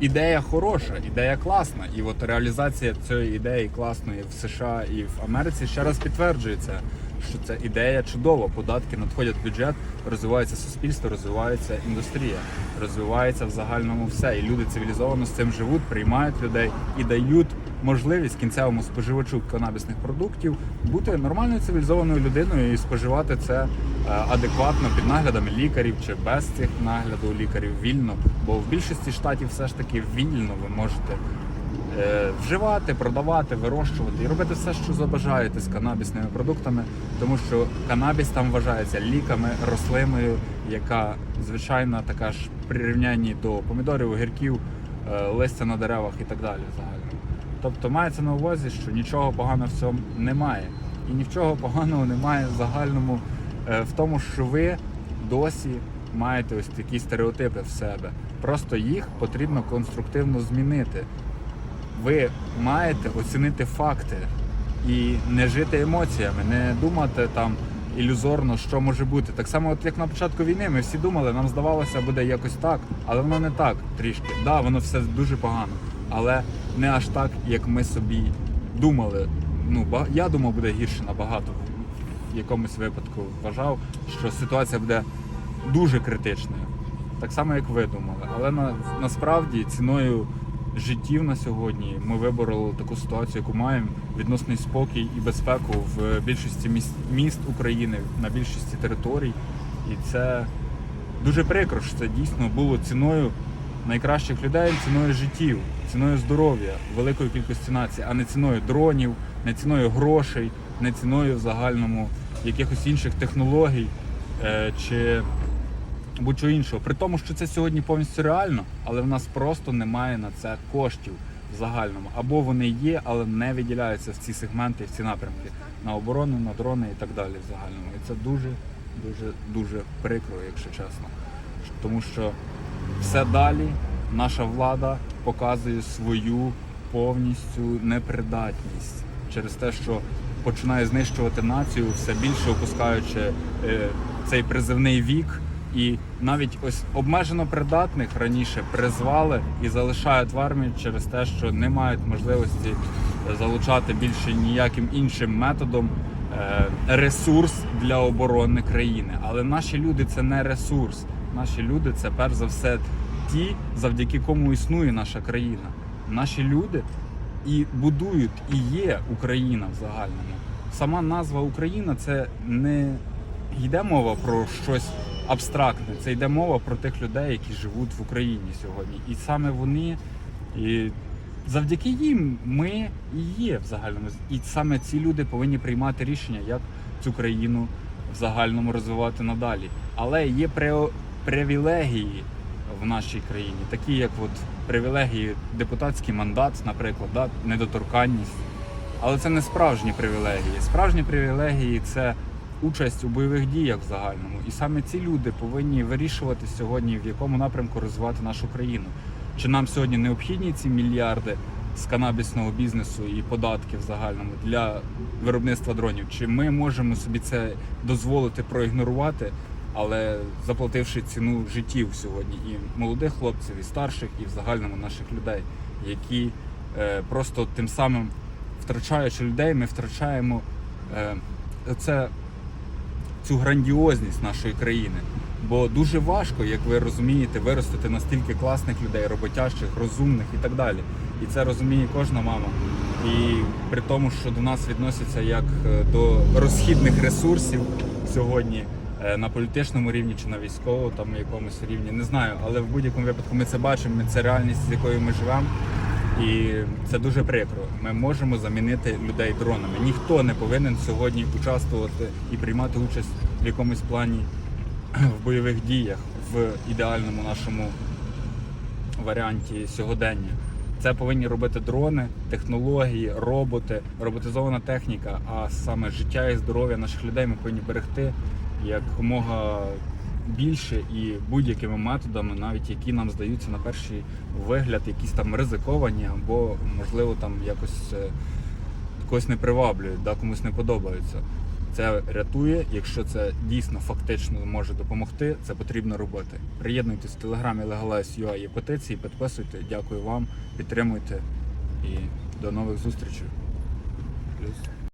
ідея хороша, ідея класна. І от реалізація цієї ідеї класної в США і в Америці ще раз підтверджується, що ця ідея чудова. Податки надходять в бюджет, розвивається суспільство, розвивається індустрія, розвивається в загальному все. І люди цивілізовано з цим живуть, приймають людей і дають можливість кінцевому споживачу канабісних продуктів бути нормальною цивілізованою людиною і споживати це е, адекватно під наглядами лікарів чи без цих нагляду лікарів вільно. Бо в більшості штатів все ж таки вільно ви можете е, вживати, продавати, вирощувати і робити все, що забажаєте з канабісними продуктами, тому що канабіс там вважається ліками, рослиною, яка звичайно така ж прирівнянні до помідорів, огірків, е, листя на деревах і так далі. Загально. Тобто мається на увазі, що нічого поганого в цьому немає. І нічого поганого немає в загальному е, в тому, що ви досі маєте ось такі стереотипи в себе. Просто їх потрібно конструктивно змінити. Ви маєте оцінити факти і не жити емоціями, не думати там ілюзорно, що може бути. Так само, от як на початку війни, ми всі думали, нам здавалося, буде якось так, але воно не так трішки. Да, воно все дуже погано, але не аж так, як ми собі думали. Ну, я думав, буде гірше набагато. В якомусь випадку вважав, що ситуація буде дуже критичною. Так само, як ви думали. Але на, насправді ціною життів на сьогодні ми вибороли таку ситуацію, яку маємо відносний спокій і безпеку в більшості міст, міст України, на більшості територій. І це дуже прикро, що це дійсно було ціною найкращих людей, ціною життів, ціною здоров'я, великої кількості націй, а не ціною дронів, не ціною грошей, не ціною в загальному якихось інших технологій е, чи будь-чого іншого. При тому, що це сьогодні повністю реально, але в нас просто немає на це коштів в загальному. Або вони є, але не виділяються в ці сегменти, в ці напрямки на оборону, на дрони і так далі в загальному. І це дуже, дуже, дуже прикро, якщо чесно. Тому що все далі наша влада показує свою повністю непридатність через те, що починає знищувати націю, все більше опускаючи е, цей призивний вік. І навіть ось обмежено придатних раніше призвали і залишають в армії через те, що не мають можливості залучати більше ніяким іншим методом е, ресурс для оборони країни. Але наші люди це не ресурс. Наші люди це перш за все ті, завдяки кому існує наша країна. Наші люди і будують і є Україна в загальному. Сама назва Україна це не йде мова про щось абстрактне. Це йде мова про тих людей, які живуть в Україні сьогодні. І саме вони, і завдяки їм ми і є в загальному. І саме ці люди повинні приймати рішення, як цю країну в загальному розвивати надалі. Але є привілегії в нашій країні, такі як от привілегії, депутатський мандат, наприклад, да, недоторканність. Але це не справжні привілегії. Справжні привілегії це участь у бойових діях в загальному. І саме ці люди повинні вирішувати сьогодні, в якому напрямку розвивати нашу країну. Чи нам сьогодні необхідні ці мільярди з канабісного бізнесу і податків в загальному для виробництва дронів? Чи ми можемо собі це дозволити проігнорувати, але заплативши ціну життів сьогодні і молодих хлопців, і старших, і в загальному наших людей, які е, просто тим самим втрачаючи людей, ми втрачаємо е, це, цю грандіозність нашої країни. Бо дуже важко, як ви розумієте, виростити настільки класних людей, роботящих, розумних і так далі. І це розуміє кожна мама. І при тому, що до нас відносяться як е, до розхідних ресурсів сьогодні на політичному рівні чи на військовому там якомусь рівні, не знаю, але в будь-якому випадку ми це бачимо, це реальність, з якою ми живемо. І це дуже прикро. Ми можемо замінити людей дронами. Ніхто не повинен сьогодні участвувати і приймати участь в якомусь плані в бойових діях в ідеальному нашому варіанті сьогодення. Це повинні робити дрони, технології, роботи, роботизована техніка. А саме життя і здоров'я наших людей ми повинні берегти якомога більше і будь-якими методами, навіть які нам здаються на перший вигляд, якісь там ризиковані, або можливо там якось е, когось не приваблюють, да, комусь не подобаються. Це рятує. Якщо це дійсно фактично може допомогти, це потрібно робити. Приєднуйтесь в телеграмі Legalize.ua є петиції, підписуйте. Дякую вам, підтримуйте і до нових зустрічей.